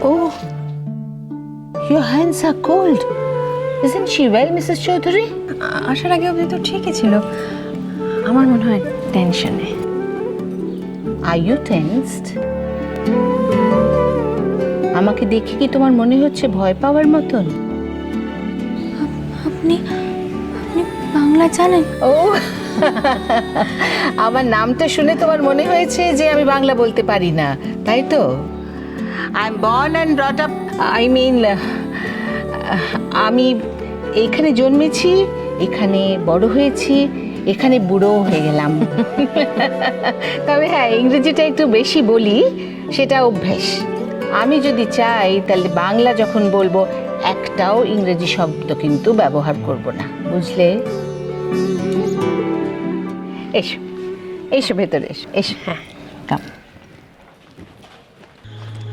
Oh, your hands are cold. Isn't she well, Mrs. Chaudhary? আসার আগে অবধি তো ঠিকই ছিল আমার মনে হয় টেনশনে Are you tensed? আমাকে দেখে কি তোমার মনে হচ্ছে ভয় পাওয়ার মতন আপনি আপনি বাংলা জানেন ও আমার নামটা শুনে তোমার মনে হয়েছে যে আমি বাংলা বলতে পারি না তাই তো I'm born and brought up I mean আমি এখানে জন্মেছি এখানে বড় হয়েছি এখানে বুড়ো হয়ে গেলাম। তবে হ্যাঁ ইংরেজিটা একটু বেশি বলি সেটা অভ্যেস। আমি যদি চাই তাহলে বাংলা যখন বলব একটাও ইংরেজি শব্দ কিন্তু ব্যবহার করব না বুঝলে? এসো এসো ভেতরে এসো এসো। হ্যাঁ। কাম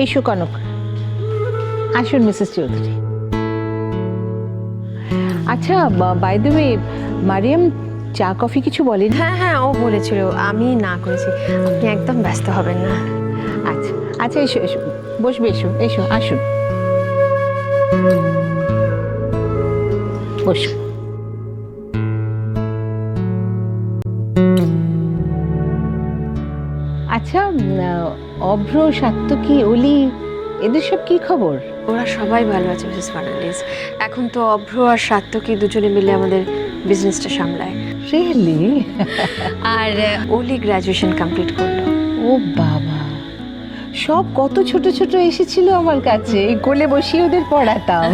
এসো কনক। আসুন মিসেস চৌধুরী। আচ্ছা বাই দ্য ওয়ে মারিয়াম চা কফি কিছু বলেন? হ্যাঁ হ্যাঁ ও বলেছিল আমি না করেছি। আপনি একদম ব্যস্ত হবেন না। আচ্ছা আচ্ছা এসো এসো। বসবে এসো এসো আসুন। বসো। আচ্ছা অভ্র সাত্তকী অলি এদের সব কি খবর? ওরা সবাই ভালো আছে মিসেস ফার্নান্ডিস এখন তো অভ্র আর সাত্তকী দুজনে মিলে আমাদের বিজনেসটা সামলায়। রিয়েলি আর ওলি গ্র্যাজুয়েশন কমপ্লিট করল। ও বাবা। সব কত ছোট ছোট এসেছিল আমার কাছে। এই কোলে বসিয়ে ওদের পড়াতাম।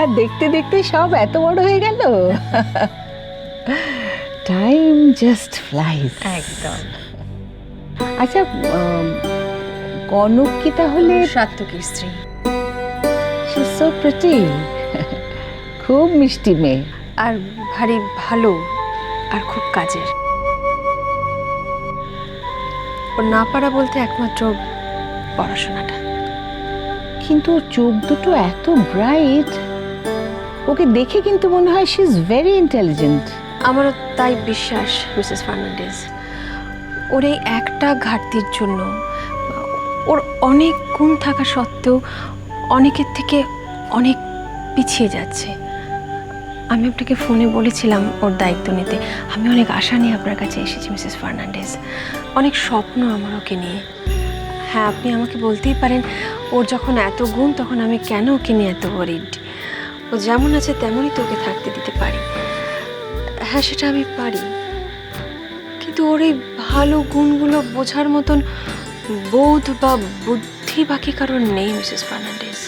আর দেখতে দেখতে সব এত বড় হয়ে গেল। টাইম জাস্ট ফ্লাইজ একদম। আচ্ছা কনক কি তাহলে সাত্তকীর স্ত্রী। সো প্রিটি খুব মিষ্টি মেয়ে। আর ভারী ভালো আর খুব কাজের। ওর না পারা বলতে একমাত্র পড়াশোনাটা। কিন্তু ওর চোখ দুটো এত ব্রাইট ওকে দেখে কিন্তু মনে হয় শি ইজ ভেরি ইন্টেলিজেন্ট আমারও তাই বিশ্বাস মিসেস ফার্নান্ডেজ ওর এই একটা ঘাটতির জন্য। ওর অনেক গুণ থাকা সত্ত্বেও অনেকের থেকে অনেক পিছিয়ে যাচ্ছে। আমি আপনাকে ফোনে বলেছিলাম ওর দায়িত্ব নিতে। আমি অনেক আশা নিয়ে আপনার কাছে এসেছি, মিসেস ফার্নান্ডেজ। অনেক স্বপ্ন আমার ওকে নিয়ে। হ্যাঁ আপনি আমাকে বলতেই পারেন, ওর যখন এত গুণ, তখন আমি কেন ওকে নিয়ে এত ওয়ারিড ও যেমন আছে, তেমনই তো ওকে থাকতে দিতে পারি। হ্যাঁ সেটা আমি পারি। কিন্তু ওর এই ভালো গুণগুলো বোঝার মতন বোধ বা বুদ্ধি বাকি কারণ নেই, মিসেস ফার্নান্ডেজ।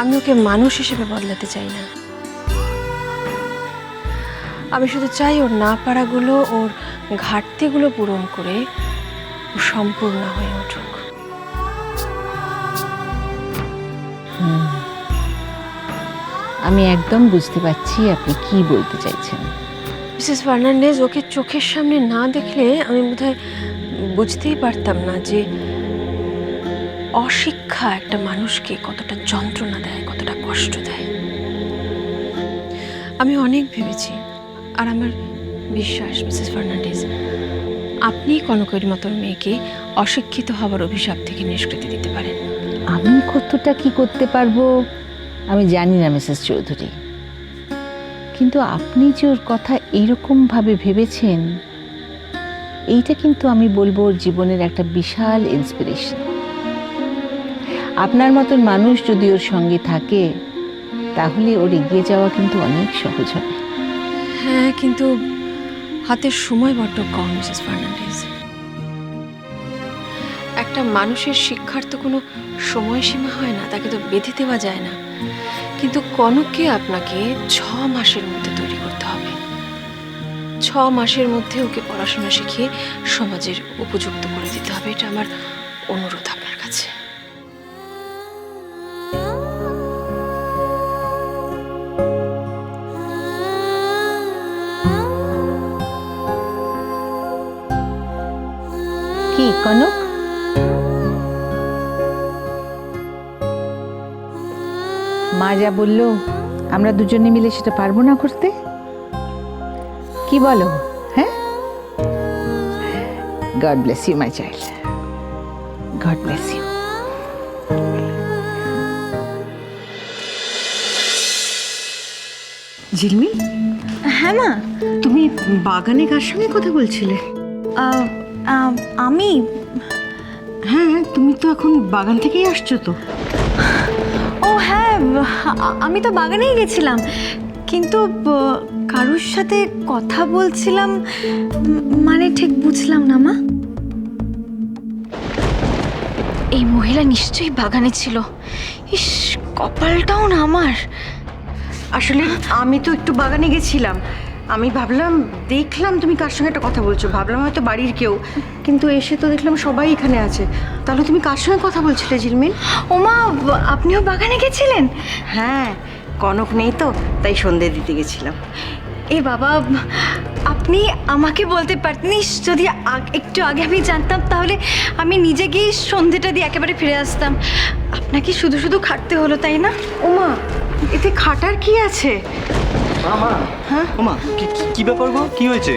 আমি ওকে মানুষ হিসেবে বদলাতে চাই না। আমি শুধু চাই ওর না পারাগুলো, ওর ঘাটতিগুলো পূরণ করে সম্পূর্ণ হয়ে উঠুক। আমি একদম বুঝতে পারছি আপনি কি বলতে চাইছেন। মিসেস ফার্নান্ডেজ, ওকে চোখের সামনে না দেখলে আমি বোধহয় বুঝতেই পারতাম না যে অশিক্ষা একটা মানুষকে কতটা যন্ত্রণা দেয়, কতটা কষ্ট দেয়। আমি অনেক ভেবেছি, আর আমার বিশ্বাস, মিসেস ফার্নান্ডেজ, আপনি কনকের মতো মেয়েকে অশিক্ষিত হওয়ার অভিশাপ থেকে নিষ্কৃতি দিতে পারেন। আমি কতটা কি করতে পারব? আমি জানি না, মিসেস চৌধুরী। কিন্তু আপনি যে ওর কথা এইরকম ভাবে ভেবেছেন, এইটা কিন্তু আমি বলব ওর জীবনের একটা বিশাল ইন্সপিরেশন আপনার মতন মানুষ যদি ওর সঙ্গে থাকে, তাহলে ওর এগিয়ে যাওয়া কিন্তু অনেক সহজ হবে। হ্যাঁ কিন্তু হাতের সময় বড্ড কম মিসেস ফার্নান্ডেজ একটা মানুষের শিক্ষার তো কোনো সময়সীমা হয় না, তাকে তো বেঁধে দেওয়া যায় না। কিন্তু কনককে আপনাকে ছ মাসের মধ্যে তৈরি করতে হবে। ছ মাসের মধ্যে ওকে পড়াশোনা শিখিয়ে সমাজের উপযুক্ত করে দিতে হবে, এটা আমার অনুরোধ আপনার কাছে। কি, কনক? যা বলল আমরা দুজনে মিলে সেটা পারব না করতে? কি বলো? হ্যাঁ? God bless you my child God bless you Jhilmil হ্যাঁ মা। তুমি বাগানে কার সঙ্গে কথা বলছিলে? আমি হ্যাঁ তুমি তো এখন বাগান থেকেই আসছো তো। আমি তো বাগানেই গেছিলাম। কিন্তু কারুর সাথে কথা বলছিলাম মানে ঠিক বুঝলাম না মা। এই মহিলা নিশ্চয়ই বাগানে ছিল। ইস কপালটাও না আমার। আসলে আমি তো একটু বাগানে গেছিলাম। আমি ভাবলাম দেখলাম তুমি কার সঙ্গে একটা কথা বলছো ভাবলাম হয়তো বাড়ির কেউ কিন্তু এসে তো দেখলাম সবাই এখানে আছে। তাহলে তুমি কার সঙ্গে কথা বলছিলে ঝিলমিল ওমা আপনিও বাগানে গেছিলেন? হ্যাঁ কনক নেই তো তাই সন্ধে দিতে গেছিলাম। এ বাবা আপনি আমাকে বলতে পারতেনিস যদি একটু আগে আমি জানতাম তাহলে আমি নিজে গিয়ে সন্ধেটা দিয়ে একেবারে ফিরে আসতাম। আপনাকে শুধু শুধু খাটতে হলো তাই না? ওমা এতে খাটার কি আছে? মামা। হ্যাঁ? ওমা কি ব্যাপার গো? কি হয়েছে?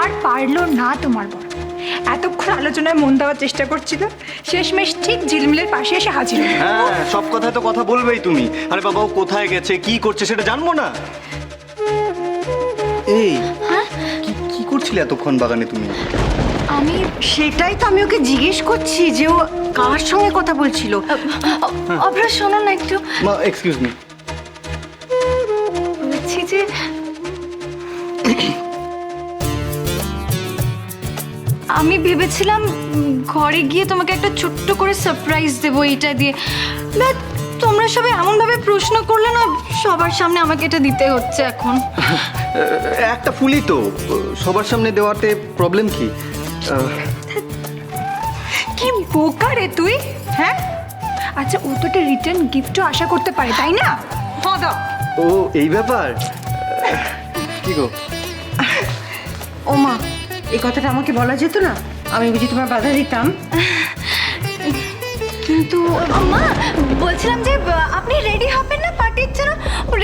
আর পারল না তোমার বর। এতক্ষণ আলোচনায় মন দেওয়ার চেষ্টা করছিল শেষমেশ ঠিক ঝিলমিলের পাশে এসে হাজির হ্যাঁ সব কথায় তো কথা বলবেই তুমি। আরে বাবা ও কোথায় গেছে কি করছে সেটা জানব না। এই কি কি করছিলে এতক্ষণ বাগানে তুমি? আমি সেটাই তো আমি ওকে জিজ্ঞেস করছি যে ও কার সঙ্গে কথা বলছিল। অভ্র শোনো না একটু। মা এক্সকিউজ মি আমি ভেবেছিলাম ঘরে গিয়ে তোমাকে একটা ছোট্ট করে সারপ্রাইজ দেবো এটা দিয়ে। বাট তোমরা সবাই এমনভাবে প্রশ্ন করলে না সবার সামনে আমাকে এটা দিতে হচ্ছে এখন। একটা ফুলই তো সবার সামনে দেওয়াতে প্রবলেম কি? কি বোকা রে তুই হ্যাঁ? আচ্ছা ও তো একটা রিটার্ন গিফটও আশা করতে পারে তাই না? হ্যাঁ দাও। ও এই ব্যাপার? কি গো? ও মা এই কথাটা আমাকে বলা যেত না। আমি বুঝি তোমার বাধা দিতাম। কিন্তু মা বলছিলাম যে আপনি রেডি হবেন না পার্টির জন্য?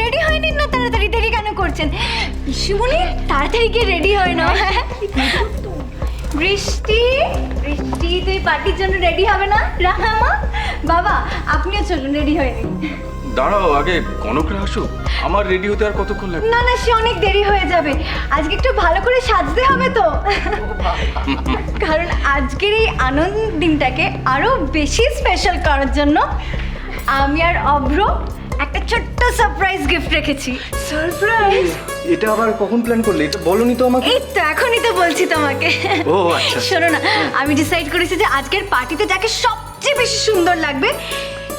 রেডি হয়নি না তাড়াতাড়ি, দেরি কেন করছেন? শিমুনি, তাড়াতাড়ি গিয়ে রেডি হয় না বৃষ্টি বৃষ্টি, তুই পার্টির জন্য রেডি হবে না? রাহা মা বাবা, আপনিও চলুন, রেডি হয়ে নিন। দাঁড়াও আগে কনকরা আসুক। আমার রেডি হতে আর কতক্ষণ লাগবে? না না সে অনেক দেরি হয়ে যাবে। আজকে একটু ভালো করে সাজতে হবে তো। কারণ আজকের এই আনন্দ দিনটাকে আরও বেশি স্পেশাল করার জন্য আমি আর অভ্র একটা ছোট্ট সারপ্রাইজ গিফট রেখেছি। সারপ্রাইজ এটা আবার কখন প্ল্যান করলে? এটা বলনি তো আমাকে। এই তো এখনই তো বলছি তোমাকে। ও, আচ্ছা। শোনো না আমি ডিসাইড করেছি যে আজকের পার্টিতে যাকে সবচেয়ে বেশি সুন্দর লাগবে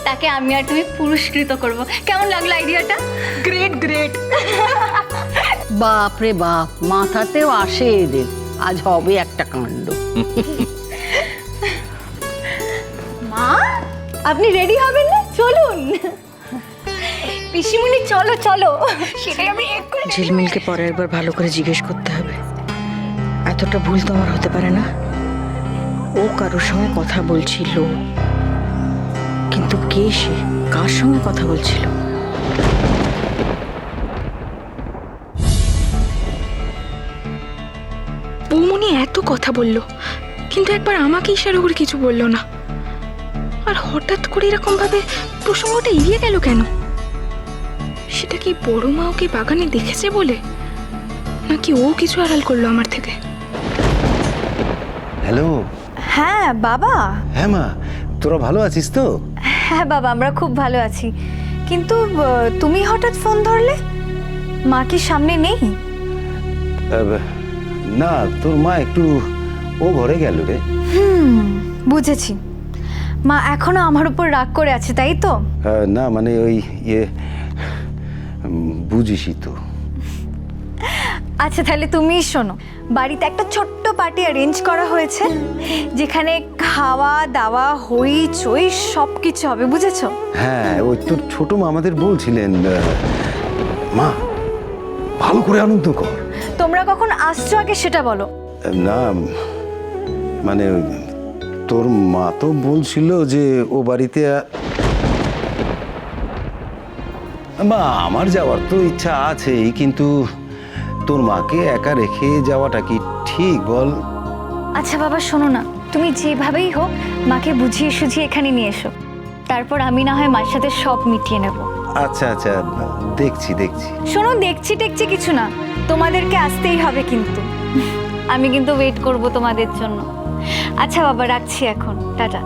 তাকে আমি আর তুমি পুরস্কৃত করব। কেমন লাগল আইডিয়াটা? গ্রেট গ্রেট বাপ রে বাপ মাথাতেও আসে এদের। আজ হবে একটা কাণ্ড। মা আপনি রেডি হবেন না? চলুন। পিসিমণি চলো চলো। সেটাই আমি এক্ষুনি ঝিলমিলকে পরের একবার ভালো করে জিজ্ঞেস করতে হবে। এতটা ভুল তো আমার হতে পারে না? ও কারোর সঙ্গে কথা বলছিল। কিন্তু কে সে? কার সঙ্গে কথা বলছিল? বৌমনি এত কথা বলল কিন্তু একবার আমাকে ইশারা করে কিছু বলল না। আর হঠাৎ করে এরকম ভাবে প্রসঙ্গটা এড়িয়ে গেল কেন? সেটা কি বড় মা ওকে বাগানে দেখেছে বলে? নাকি ও কিছু আড়াল করল আমার থেকে? হ্যালো? হ্যাঁ বাবা। হ্যাঁ মা তোরা ভালো আছিস তো? হ্যাঁ বাবা আমরা খুব ভালো আছি। কিন্তু তুমি হঠাৎ ফোন ধরলে? মা কি সামনে নেই? না তোর মা একটু ও ঘরে গেল রে। হুম বুঝেছি। মা এখনও আমার উপর রাগ করে আছে তাই তো? না মানে ওই ইয়ে বুঝিসই তো। আচ্ছা তাহলে তুমিই শোনো। বাড়িতে একটা ছোট্ট পার্টি অ্যারেঞ্জ করা হয়েছে যেখানে খাওয়া দাওয়া হই চই সব কিছু হবে বুঝেছ? হ্যাঁ ওই তোর ছোট মা আমাদের বলছিলেন মা ভালো করে আনন্দ কর। তোমরা কখন আসছো আগে সেটা বলো। না মানে তোর মা তো বলছিল যে ও বাড়িতে মা আমার যাওয়ার তো ইচ্ছা আছেই কিন্তু তোর মাকে একা রেখে যাওয়াটা কি ঠিক বল? আচ্ছা বাবা শোনো না। তুমি যেভাবেই হোক মাকে বুঝিয়ে সুঝিয়ে এখানে নিয়ে এসো। তারপর আমি না হয় মার সাথে সব মিটিয়ে নেব। আচ্ছা আচ্ছা দেখছি দেখছি। শোনো দেখছি টেকছি কিছু না। তোমাদেরকে আসতেই হবে কিন্তু। আমি কিন্তু ওয়েট করব তোমাদের জন্য। আচ্ছা বাবা রাখছি এখন। টাটা।